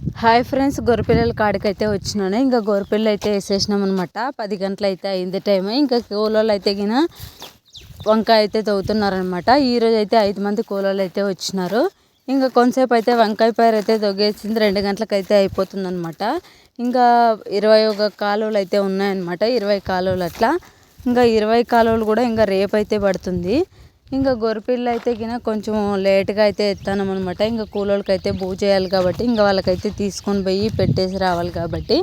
Hi friends గొర్రెపిల్లల కాడికి అయితే వచ్చినాను. ఇంకా గొర్రెపిల్లలు అయితే వేసేసినాం అనమాట పది గంటలు అయితే అయింది టైం ఇంకా కూలోళ్ళు అయితే గిన వంకాయ అయితే తవ్వుతున్నారనమాట ఈరోజు అయితే ఐదు మంది కూలోళ్ళు అయితే వచ్చినారు. ఇంకా కొంతసేపు అయితే వంకాయ పైరు అయితే తొగేసింది. రెండు గంటలకు అయితే అయిపోతుంది అనమాట ఇంకా ఇరవై ఒక కాలువలు అయితే ఉన్నాయన్నమాట. ఇరవై కాలువలు అట్లా ఇంకా ఇరవై కాలువలు కూడా ఇంకా రేపు అయితే పడుతుంది. ఇంకా గొర్రెపిల్ల అయితే గిన కొంచెం లేట్గా అయితే ఎత్తానమాట ఇంకా కూలోళ్ళకి అయితే బూ చేయాలి కాబట్టి ఇంకా వాళ్ళకైతే తీసుకొని పోయి పెట్టేసి రావాలి కాబట్టి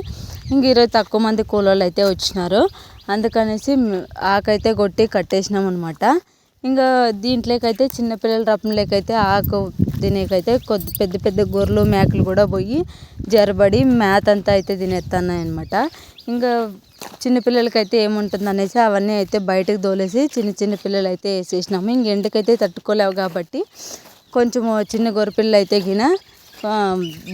ఇంక ఈరోజు తక్కువ మంది కూలోళ్ళు అయితే వచ్చినారు. అందుకనేసి ఆకైతే కొట్టి కట్టేసినాం అనమాట ఇంకా దీంట్లోకైతే చిన్నపిల్లల రపంలోకైతే ఆకు తినేకైతే కొద్ది పెద్ద పెద్ద గొర్రెలు మేకలు కూడా పోయి జరబడి మేత అంతా అయితే తినేస్తున్నాయి అనమాట ఇంకా చిన్నపిల్లలకైతే ఏముంటుంది అనేసి అవన్నీ అయితే బయటకు తోలేసి చిన్న చిన్న పిల్లలు అయితే వేసేసినాము. ఇంక ఎండకైతే తట్టుకోలేవు కాబట్టి కొంచెము చిన్న గొర్రెపిల్ల అయితే గిన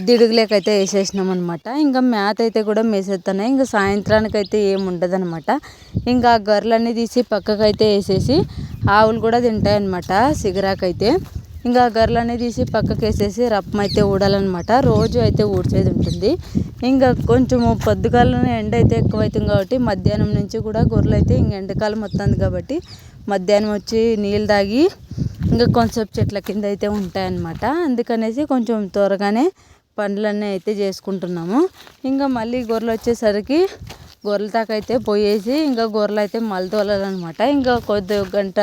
దిడుగులేకైతే వేసేసినాం అనమాట ఇంకా మ్యాత్ అయితే కూడా మేసేస్తున్నాయి ఇంకా సాయంత్రానికి అయితే ఏమి ఉండదు అనమాట ఇంకా గొర్రెలన్నీ తీసి పక్కకైతే వేసేసి ఆవులు కూడా తింటాయి అనమాట సిగరాకైతే. ఇంకా గర్రెలన్నీ తీసి పక్కకి వేసేసి రప్పం అయితే ఊడాలన్నమాట. రోజు అయితే ఊడ్చేది ఉంటుంది. ఇంకా కొంచెము పొద్దుగాలనే ఎండ అయితే ఎక్కువైతుంది కాబట్టి మధ్యాహ్నం నుంచి కూడా గొర్రెలు అయితే ఇంక ఎండకాలం వస్తుంది కాబట్టి మధ్యాహ్నం వచ్చి నీళ్ళు తాగి ఇంకా కొంచెం చెట్ల కింద అయితే ఉంటాయన్నమాట. అందుకనేసి కొంచెం త్వరగానే పనులన్నీ అయితే చేసుకుంటున్నాము. ఇంకా మళ్ళీ గొర్రెలు వచ్చేసరికి గొర్రెల అయితే పోయేసి ఇంకా గొర్రెలు అయితే మళ్ళీ తోలాలన్నమాట. ఇంకా కొద్ది గంట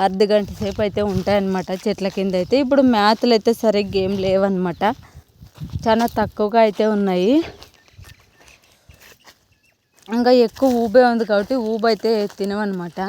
అర్ధ గంట సేపు అయితే ఉంటాయన్నమాట చెట్ల కింద అయితే ఇప్పుడు మ్యాథ్లు అయితే సరిగ్గా ఏం లేవన్నమాట. చాలా తక్కువగా అయితే ఉన్నాయి. ఇంకా ఎక్కువ ఊబే ఉంది కాబట్టి ఊబ అయితే తినవన్నమాట